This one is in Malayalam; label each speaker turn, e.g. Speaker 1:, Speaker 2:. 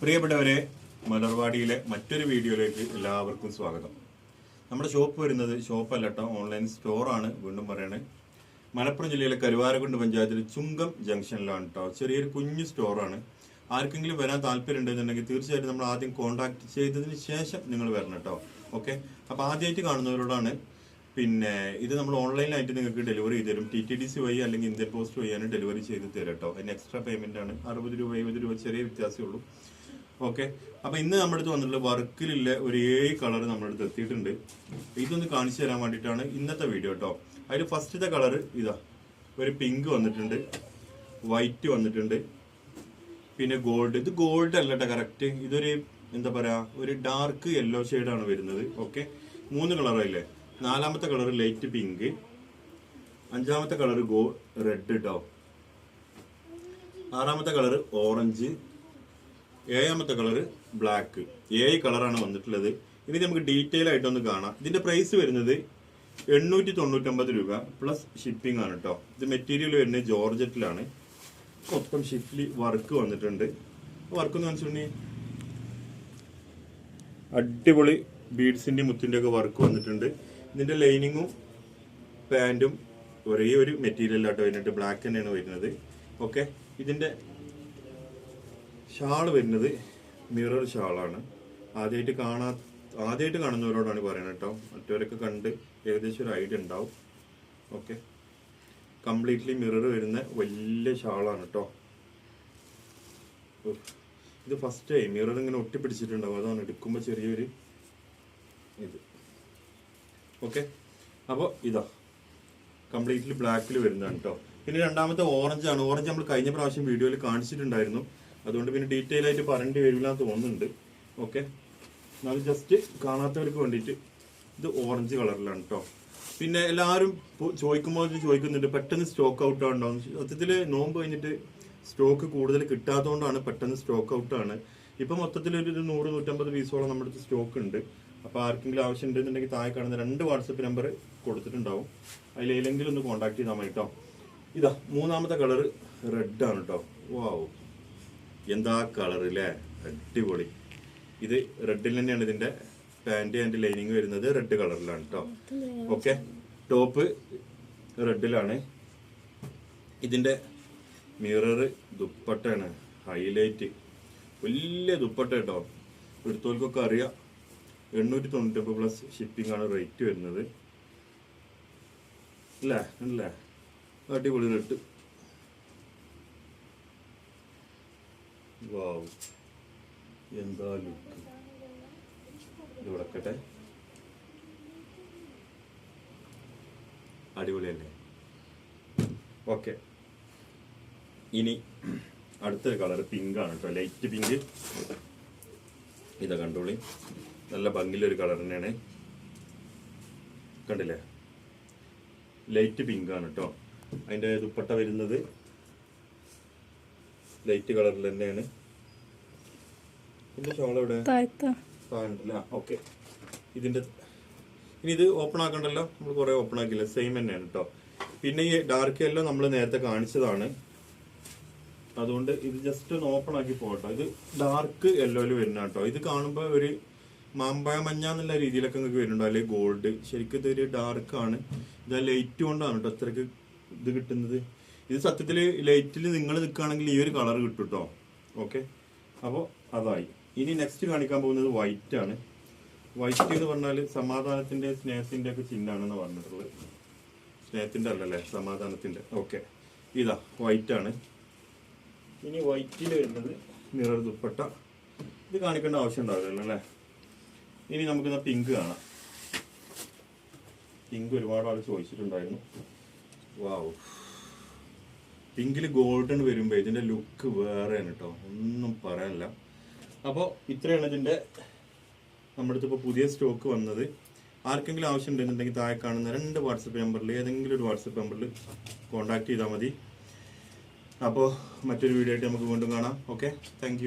Speaker 1: പ്രിയപ്പെട്ടവരെ മലർവാടിയിലെ മറ്റൊരു വീഡിയോയിലേക്ക് എല്ലാവർക്കും സ്വാഗതം. നമ്മുടെ ഷോപ്പ് വരുന്നത് ഷോപ്പല്ല കേട്ടോ ഓൺലൈൻ സ്റ്റോറാണ് വീണ്ടും പറയണേ. മലപ്പുറം ജില്ലയിലെ കരുവാരക്കുണ്ട് പഞ്ചായത്തിലെ ചുങ്കം ജംഗ്ഷനിലാണ് കേട്ടോ ചെറിയൊരു കുഞ്ഞു സ്റ്റോറാണ് ആർക്കെങ്കിലും വരാൻ താല്പര്യം ഉണ്ടെന്നുണ്ടെങ്കിൽ തീർച്ചയായിട്ടും നമ്മൾ ആദ്യം കോൺടാക്ട് ചെയ്തതിന് ശേഷം നിങ്ങൾ വരണം കേട്ടോ ഓക്കെ അപ്പോൾ ആദ്യമായിട്ട് കാണുന്നവരോടാണ് പിന്നെ ഇത് നമ്മൾ ഓൺലൈനായിട്ട് നിങ്ങൾക്ക് ഡെലിവറി ചെയ്ത് തരും. ടി ടി ഡി സി വഴി അല്ലെങ്കിൽ ഇന്ത്യൻ പോസ്റ്റ് വഴിയാണ് ഡെലിവറി ചെയ്ത് തരാം കേട്ടോ അതിന് എക്സ്ട്രാ പേയ്മെന്റ് ആണ്. അറുപത് രൂപ എഴുപത് രൂപ ചെറിയ വ്യത്യാസമേ ഉള്ളൂ. ഓക്കെ അപ്പൊ ഇന്ന് നമ്മുടെ അടുത്ത് വന്നിട്ടുള്ള വർക്കിലുള്ള ഒരു ഏഴ് കളർ നമ്മുടെ അടുത്ത് എത്തിയിട്ടുണ്ട്. ഇതൊന്ന് കാണിച്ചു തരാൻ വേണ്ടിയിട്ടാണ് ഇന്നത്തെ വീഡിയോ കേട്ടോ അതിൽ ഫസ്റ്റത്തെ കളർ ഇതാ. ഒരു പിങ്ക് വന്നിട്ടുണ്ട്. വൈറ്റ് വന്നിട്ടുണ്ട്. പിന്നെ ഗോൾഡ് ഇത് ഗോൾഡ് അല്ല കേട്ടോ കറക്റ്റ് ഇതൊരു എന്താ പറയാ ഒരു ഡാർക്ക് യെല്ലോ ആണ് വരുന്നത്. ഓക്കെ മൂന്ന് കളറല്ലേ നാലാമത്തെ കളർ ലൈറ്റ് പിങ്ക് അഞ്ചാമത്തെ കളർ ഗോ റെഡ് കേട്ടോ ആറാമത്തെ കളർ ഓറഞ്ച് ഏഴാമത്തെ കളർ ബ്ലാക്ക് ഏഴ് കളറാണ് വന്നിട്ടുള്ളത്. ഇനി നമുക്ക് ഡീറ്റെയിൽ ആയിട്ടൊന്ന് കാണാം. ഇതിന്റെ പ്രൈസ് വരുന്നത് എണ്ണൂറ്റി തൊണ്ണൂറ്റൊമ്പത് രൂപ പ്ലസ് ഷിപ്പിംഗ് ആണ് കേട്ടോ ഇത് മെറ്റീരിയൽ വരുന്നത് ജോർജറ്റിലാണ്. മൊത്തം ഷിഫ്റ്റിൽ വർക്ക് വന്നിട്ടുണ്ട്. വർക്ക് എന്ന് വെച്ചിട്ടുണ്ടെങ്കിൽ അടിപൊളി ബീഡ്സിന്റെ മുത്തിന്റെ ഒക്കെ വർക്ക് വന്നിട്ടുണ്ട്. ഇതിന്റെ ലൈനിങ്ങും പാന്റും ഒരേ ഒരു മെറ്റീരിയലാട്ടോ വരുന്നുണ്ട് ബ്ലാക്ക് തന്നെയാണ് വരുന്നത്. ഓക്കെ ഇതിന്റെ ഷാൾ വരുന്നത് മിറർ ഷാളാണ്. ആദ്യമായിട്ട് കാണാ ആദ്യമായിട്ട് കാണുന്നവരോടാണ് പറയുന്നത് കേട്ടോ. മറ്റവരൊക്കെ കണ്ട് ഏകദേശം ഒരു ഐഡിയ ഉണ്ടാവും. ഓക്കെ. കംപ്ലീറ്റ്ലി മിറർ വരുന്ന വലിയ ഷാളാണ് കേട്ടോ. ഇത് ഫസ്റ്റ് മിറർ ഇങ്ങനെ ഒട്ടിപ്പിടിച്ചിട്ടുണ്ടാവും. അതാണ് എടുക്കുമ്പോൾ ചെറിയൊരു ഇത്. ഓക്കെ. അപ്പോൾ ഇതാ. കംപ്ലീറ്റ്ലി ബ്ലാക്കിൽ വരുന്നതാണ് കേട്ടോ. പിന്നെ രണ്ടാമത്തെ ഓറഞ്ചാണ് ഓറഞ്ച് നമ്മൾ കഴിഞ്ഞ പ്രാവശ്യം വീഡിയോയിൽ കാണിച്ചിട്ടുണ്ടായിരുന്നു. അതുകൊണ്ട് പിന്നെ ഡീറ്റെയിൽ ആയിട്ട് പറയേണ്ടി വരില്ല എന്ന് തോന്നുന്നുണ്ട്. ഓക്കെ എന്നാലും ജസ്റ്റ് കാണാത്തവർക്ക് വേണ്ടിയിട്ട് ഇത് ഓറഞ്ച് കളറിലാണ് കേട്ടോ പിന്നെ എല്ലാവരും ചോദിക്കുമ്പോൾ ചോദിക്കുന്നുണ്ട് പെട്ടെന്ന് സ്റ്റോക്ക് ഔട്ട് ആണോ? സത്യത്തിൽ നോമ്പ് കഴിഞ്ഞിട്ട് സ്റ്റോക്ക് കൂടുതൽ കിട്ടാത്തതുകൊണ്ടാണ് പെട്ടെന്ന് സ്റ്റോക്ക് ഔട്ട് ആണ്. ഇപ്പൊ മൊത്തത്തിൽ ഒരു നൂറ് നൂറ്റമ്പത് പീസോളം നമ്മുടെ അടുത്ത് സ്റ്റോക്ക് ഉണ്ട്. അപ്പോൾ ആർക്കെങ്കിലും ആവശ്യം ഉണ്ടെന്നുണ്ടെങ്കിൽ താഴെ കാണുന്ന രണ്ട് വാട്സപ്പ് നമ്പർ കൊടുത്തിട്ടുണ്ടാവും. അതിലേലെങ്കിലും ഒന്ന് കോൺടാക്ട് ചെയ്താൽ മതി കേട്ടോ ഇതാ മൂന്നാമത്തെ കളർ റെഡ് ആണ് കേട്ടോ വാവ് എന്താ കളർ അല്ലേ അടിപൊളി. ഇത് റെഡിൽ തന്നെയാണ് ഇതിന്റെ പാന്റ് ആൻഡ് ലൈനിങ് വരുന്നത് റെഡ് കളറിലാണ് കേട്ടോ ഓക്കെ ടോപ്പ് റെഡിലാണ് ഇതിന്റെ മിറർ ദുപ്പട്ടയാണ് ഹൈലൈറ്റ് വലിയ ദുപ്പട്ട കേട്ടോ എടുത്തോൽക്കൊക്കെ അറിയാം എണ്ണൂറ്റി തൊണ്ണൂറ്റൊമ്പത് പ്ലസ് ഷിപ്പിംഗ് ആണ് റേറ്റ് വരുന്നത്. അല്ലേ? അല്ലേ? അടിപൊളി റെഡ് വാവ് എന്താ ലുക്ക് ഇത് അടിപൊളിയല്ലേ? ഓക്കെ ഇനി അടുത്തൊരു കളർ പിങ്ക് ആണ് കേട്ടോ. ലൈറ്റ് പിങ്ക് ഇതാ കണ്ടോളി. നല്ല ഭംഗിയിലൊരു കളർ തന്നെയാണ്. കണ്ടില്ലേ? ലൈറ്റ് പിങ്ക് ആണ് കേട്ടോ. അതിന്റെ ദുപ്പട്ട വരുന്നത് ലൈറ്റ് കളറിൽ തന്നെയാണ്. ഇതിന്റെ ഷോൾ എവിടെ? താഴെ ഓക്കെ. ഇനി ഇത് ഓപ്പൺ ആക്കണ്ടല്ലോ? നമ്മൾ കുറെ ഓപ്പൺ ആക്കില്ല സെയിം തന്നെയാണ് കേട്ടോ പിന്നെ ഈ ഡാർക്ക് എല്ലാം നമ്മൾ നേരത്തെ കാണിച്ചതാണ്. അതുകൊണ്ട് ഇത് ജസ്റ്റ് ഒന്ന് ഓപ്പൺ ആക്കി പോകട്ടോ. ഇത് ഡാർക്ക് യെല്ലോയിൽ വരുന്ന കേട്ടോ ഇത് കാണുമ്പോൾ ഒരു മാമ്പഴ മഞ്ഞ എന്നുള്ള രീതിയിലൊക്കെ നിങ്ങൾക്ക് വരുന്നുണ്ടോ. അല്ലെങ്കിൽ ഗോൾഡ്. ശരിക്കും ഇതൊരു ഡാർക്ക് ആണ് ഇത് ലൈറ്റ് കൊണ്ടാണ് കേട്ടോ അത്രയ്ക്ക് ഇത് കിട്ടുന്നത്. ഇത് സത്യത്തിൽ ലൈറ്റിൽ നിങ്ങൾ നിൽക്കുകയാണെങ്കിൽ ഈ ഒരു കളർ കിട്ടും കേട്ടോ ഓക്കെ അപ്പോൾ അതായി. ഇനി നെക്സ്റ്റ് കാണിക്കാൻ പോകുന്നത് വൈറ്റ് ആണ്. വൈറ്റ് എന്ന് പറഞ്ഞാൽ സമാധാനത്തിന്റെ സ്നേഹത്തിന്റെ ഒക്കെ ചിഹ്നമാണെന്ന് പറഞ്ഞിട്ടുള്ളത്. സ്നേഹത്തിന്റെ അല്ലല്ലേ സമാധാനത്തിന്റെ. ഓക്കെ ഇതാ വൈറ്റ് ആണ്. ഇനി വൈറ്റിൽ വരുന്നത് മിറർ ദുപ്പട്ട. ഇത് കാണിക്കേണ്ട ആവശ്യം ഉണ്ടാവില്ല അല്ലേ? ഇനി നമുക്കിന്ന് പിങ്ക് കാണാം. പിങ്ക് ഒരുപാട് ആൾ ചോദിച്ചിട്ടുണ്ടായിരുന്നു. വാവ് പിങ്കിൽ ഗോൾഡൻ വരുമ്പോൾ ഇതിന്റെ ലുക്ക് വേറെയാണ് കേട്ടോ ഒന്നും പറയാനില്ല. അപ്പോൾ ഇത്രയാണ് ഇതിന്റെ നമ്മുടെ അടുത്ത് ഇപ്പോൾ പുതിയ സ്റ്റോക്ക് വന്നത്. ആർക്കെങ്കിലും ആവശ്യം ഉണ്ടെന്നുണ്ടെങ്കിൽ താഴെ കാണുന്ന രണ്ട് വാട്സപ്പ് നമ്പറിൽ ഏതെങ്കിലും ഒരു വാട്സപ്പ് നമ്പറിൽ കോൺടാക്ട് ചെയ്താൽ മതി. അപ്പോൾ മറ്റൊരു വീഡിയോ ആയിട്ട് നമുക്ക് വീണ്ടും കാണാം. ഓക്കെ? താങ്ക്